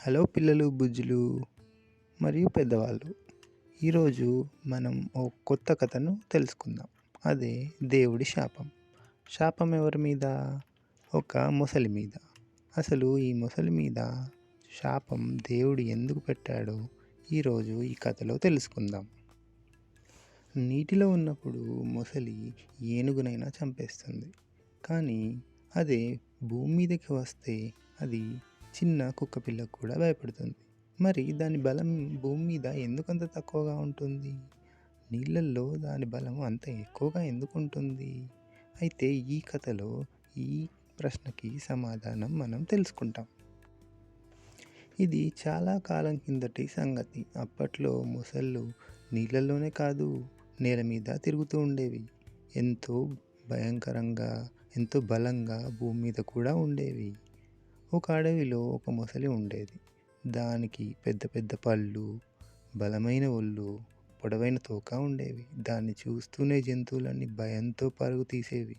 Hello పిల్లలు బుజ్జులు మరియు పెద్దవాళ్ళు. ఈరోజు మనం ఓ కొత్త కథను తెలుసుకుందాం. అదే దేవుడి శాపం. శాపం ఎవరి మీద? ఒక మొసలి మీద. అసలు ఈ మొసలి మీద శాపం దేవుడు ఎందుకు పెట్టాడో ఈరోజు ఈ కథలో తెలుసుకుందాం. నీటిలో ఉన్నప్పుడు మొసలి ఏనుగునైనా చంపేస్తుంది. కానీ అదే భూమి మీదకి వస్తే అది చిన్న కుక్క పిల్ల కూడా భయపడుతుంది. మరి దాని బలం భూమి మీద ఎందుకంత తక్కువగా ఉంటుంది? నీళ్ళల్లో దాని బలం అంత ఎక్కువగా ఎందుకు ఉంటుంది? అయితే ఈ కథలో ఈ ప్రశ్నకి సమాధానం మనం తెలుసుకుంటాం. ఇది చాలా కాలం కిందటి సంగతి. అప్పట్లో మొసళ్ళు నీళ్ళల్లోనే కాదు నేల మీద తిరుగుతూ ఉండేవి. ఎంతో భయంకరంగా ఎంతో బలంగా భూమి మీద కూడా ఉండేవి. ఒక అడవిలో ఒక మొసలి ఉండేది. దానికి పెద్ద పెద్ద పళ్ళు బలమైన ఒళ్ళు పొడవైన తోక ఉండేవి. దాన్ని చూస్తూనే జంతువులన్నీ భయంతో పరుగు తీసేవి.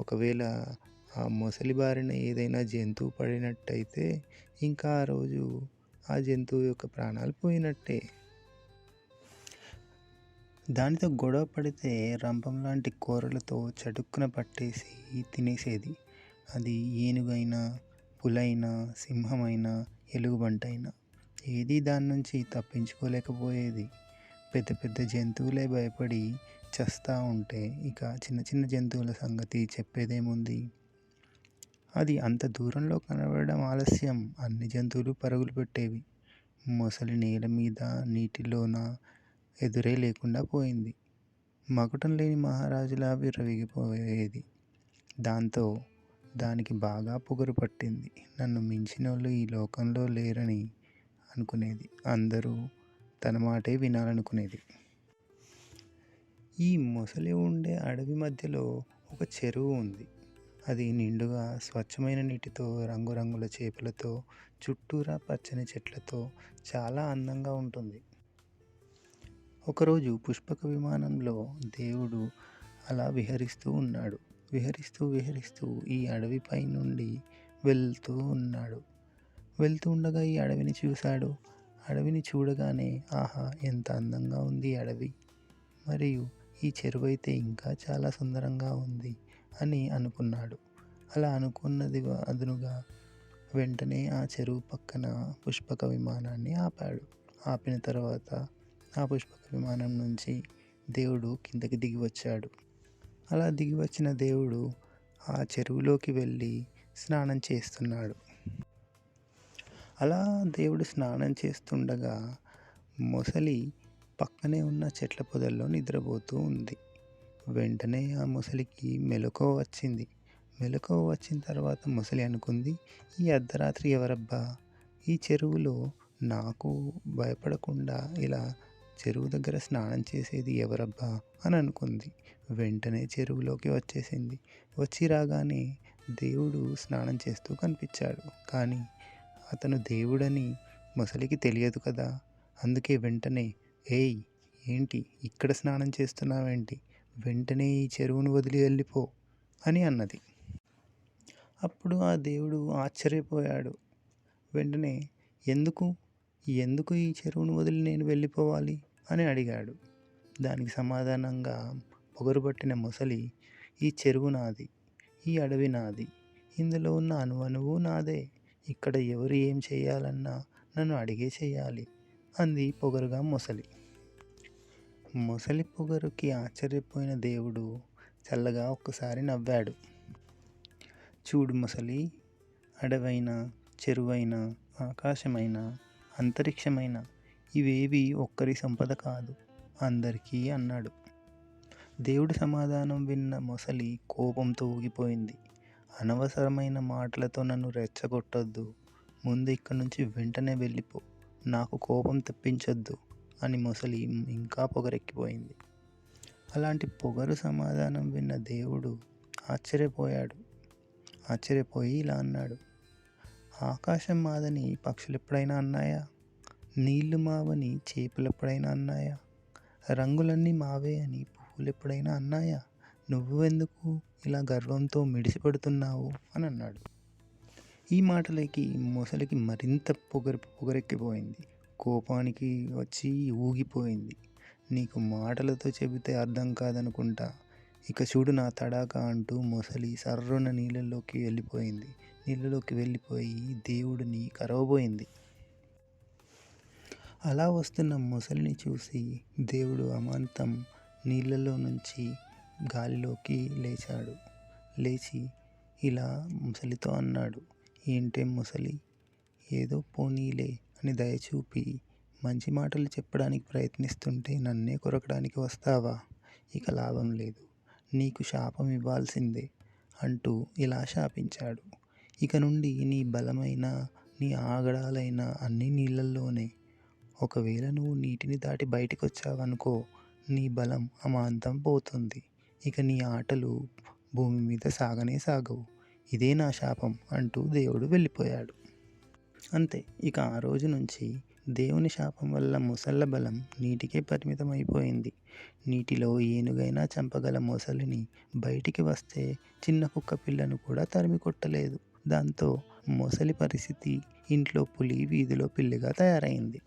ఒకవేళ ఆ మొసలి బారిన ఏదైనా జంతువు పడినట్టయితే ఇంకా ఆ రోజు ఆ జంతువు యొక్క ప్రాణాలు పోయినట్టే. దానితో గొడవ పడితే రంపం లాంటి కూరలతో చటుక్కున పట్టేసి తినేసేది. అది ఏనుగైనా పులైనా సింహమైనా ఎలుగుబంటైనా ఏది దాని నుంచి తప్పించుకోలేకపోయేది. పెద్ద పెద్ద జంతువులే భయపడి చస్తూ ఉంటే ఇక చిన్న చిన్న జంతువుల సంగతి చెప్పేదేముంది? అది అంత దూరంలో కనబడడం ఆలస్యం. అన్ని జంతువులు పరుగులు పెట్టేవి. మొసలి నేల మీద నీటిలోన ఎదురే లేకుండా పోయింది. మకుటం లేని మహారాజులా రవిగిపోయేది దాంతో దానికి బాగా పొగరు పట్టింది. నన్ను మించినోళ్ళు ఈ లోకంలో లేరని అనుకునేది. అందరూ తన మాటే వినాలనుకునేది. ఈ మొసలి ఉండే అడవి మధ్యలో ఒక చెరువు ఉంది. అది నిండుగా స్వచ్ఛమైన నీటితో రంగురంగుల చేపలతో చుట్టూరా పచ్చని చెట్లతో చాలా అందంగా ఉంటుంది. ఒకరోజు పుష్పక విమానంలో దేవుడు అలా విహరిస్తూ ఉన్నాడు. విహరిస్తూ విహరిస్తూ ఈ అడవిపై నుండి వెళ్తూ ఉన్నాడు. వెళ్తూ ఉండగా ఈ అడవిని చూశాడు. అడవిని చూడగానే ఆహా ఎంత అందంగా ఉంది అడవి. మరియు ఈ చెరువు అయితే ఇంకా చాలా సుందరంగా ఉంది అని అనుకున్నాడు. అలా అనుకున్నది అదునుగా వెంటనే ఆ చెరువు పక్కన పుష్పక విమానాన్ని ఆపాడు. ఆపిన తర్వాత ఆ పుష్పక విమానం నుంచి దేవుడు కిందకి దిగి వచ్చాడు. అలా దిగి వచ్చిన దేవుడు ఆ చెరువులోకి వెళ్ళి స్నానం చేస్తున్నాడు. అలా దేవుడు స్నానం చేస్తుండగా మొసలి పక్కనే ఉన్న చెట్ల పొదల్లో నిద్రపోతూ ఉంది. వెంటనే ఆ మొసలికి మెలకువ వచ్చింది. మెలకువ వచ్చిన తర్వాత మొసలి అనుకుంది ఈ అర్ధరాత్రి ఎవరబ్బా? ఈ చెరువులో నాకు భయపడకుండా ఇలా చెరువు దగ్గర స్నానం చేసేది ఎవరబ్బా? అని అనుకుంది. వెంటనే చెరువులోకి వచ్చేసింది. వచ్చి రాగానే దేవుడు స్నానం చేస్తూ కనిపించాడు. కానీ అతను దేవుడని ముసలికి తెలియదు కదా? అందుకే వెంటనే ఏయ్ ఏంటి? ఇక్కడ స్నానం చేస్తున్నావేంటి? వెంటనే ఈ చెరువును వదిలి వెళ్ళిపో అని అన్నది. అప్పుడు ఆ దేవుడు ఆశ్చర్యపోయాడు. వెంటనే ఎందుకు? ఎందుకు ఈ చెరువును వదిలి నేను వెళ్ళిపోవాలి? అని అడిగాడు. దానికి సమాధానంగా పొగరుబట్టిన మొసలి ఈ చెరువు నాది ఈ అడవి నాది ఇందులో ఉన్న అణువణువు నాదే ఇక్కడ ఎవరు ఏం చేయాలన్నా నన్ను అడిగే చేయాలి అంది పొగరుగా మొసలి. మొసలి పొగరుకి ఆశ్చర్యపోయిన దేవుడు చల్లగా ఒక్కసారి నవ్వాడు. చూడు మొసలి అడవైనా చెరువైన ఆకాశమైన అంతరిక్షమైన ఇవేవి ఒక్కరి సంపద కాదు అందరికీ అన్నాడు. దేవుడి సమాధానం విన్న మొసలి కోపంతో ఊగిపోయింది అనవసరమైన మాటలతో నన్ను రెచ్చగొట్టొద్దు. ముందు ఇక్కడి నుంచి వెంటనే వెళ్ళిపో. నాకు కోపం తెప్పించొద్దు అని మొసలి ఇంకా పొగరెక్కిపోయింది. అలాంటి పొగరు సమాధానం విన్న దేవుడు ఆశ్చర్యపోయాడు. ఆశ్చర్యపోయి ఇలా అన్నాడు. ఆకాశం మాదని పక్షులు ఎప్పుడైనా అన్నాయా? నీళ్ళు మావని చేపలు ఎప్పుడైనా అన్నాయా? రంగులన్నీ మావే అని పువ్వులు ఎప్పుడైనా అన్నాయా? నువ్వు ఎందుకు ఇలా గర్వంతో మిడిసిపెడుతున్నావు? అని అన్నాడు. ఈ మాటలకి మొసలికి మరింత పొగరు పొగరెక్కిపోయింది. కోపానికి వచ్చి ఊగిపోయింది. నీకు మాటలతో చెబితే అర్థం కాదనుకుంటా. ఇక చూడు నా తడాక అంటూ మొసలి సర్రున నీళ్ళలోకి వెళ్ళిపోయింది. నీళ్ళలోకి వెళ్ళిపోయి దేవుడిని కరవబోయింది. అలా వస్తున్న మొసలిని చూసి దేవుడు అమాంతం నీళ్ళలో నుంచి గాలిలోకి లేచాడు. లేచి ఇలా ముసలితో అన్నాడు ఏంటే ముసలి? ఏదో పోనీలే అని దయచూపి మంచి మాటలు చెప్పడానికి ప్రయత్నిస్తుంటే నన్నే కొరకడానికి వస్తావా? ఇక లాభం లేదు. నీకు శాపం ఇవ్వాల్సిందే అంటూ ఇలా శాపించాడు. ఇక నుండి నీ బలమైన నీ ఆగడాలైన అన్ని నీళ్ళల్లోనే ఒకవేళ నువ్వు నీటిని దాటి బయటకు వచ్చావనుకో నీ బలం అమాంతం పోతుంది. ఇక నీ ఆటలు భూమి మీద సాగనే సాగవు. ఇదే నా శాపం అంటూ దేవుడు వెళ్ళిపోయాడు. అంతే ఇక ఆ రోజు నుంచి దేవుని శాపం వల్ల మొసళ్ళ బలం నీటికే పరిమితం అయిపోయింది నీటిలో ఏనుగైనా చంపగల మొసలిని బయటికి వస్తే చిన్న కుక్క పిల్లను కూడా తరిమి కొట్టలేదు. దాంతో మొసలి పరిస్థితి ఇంట్లో పులి వీధిలో పిల్లిగా తయారైంది.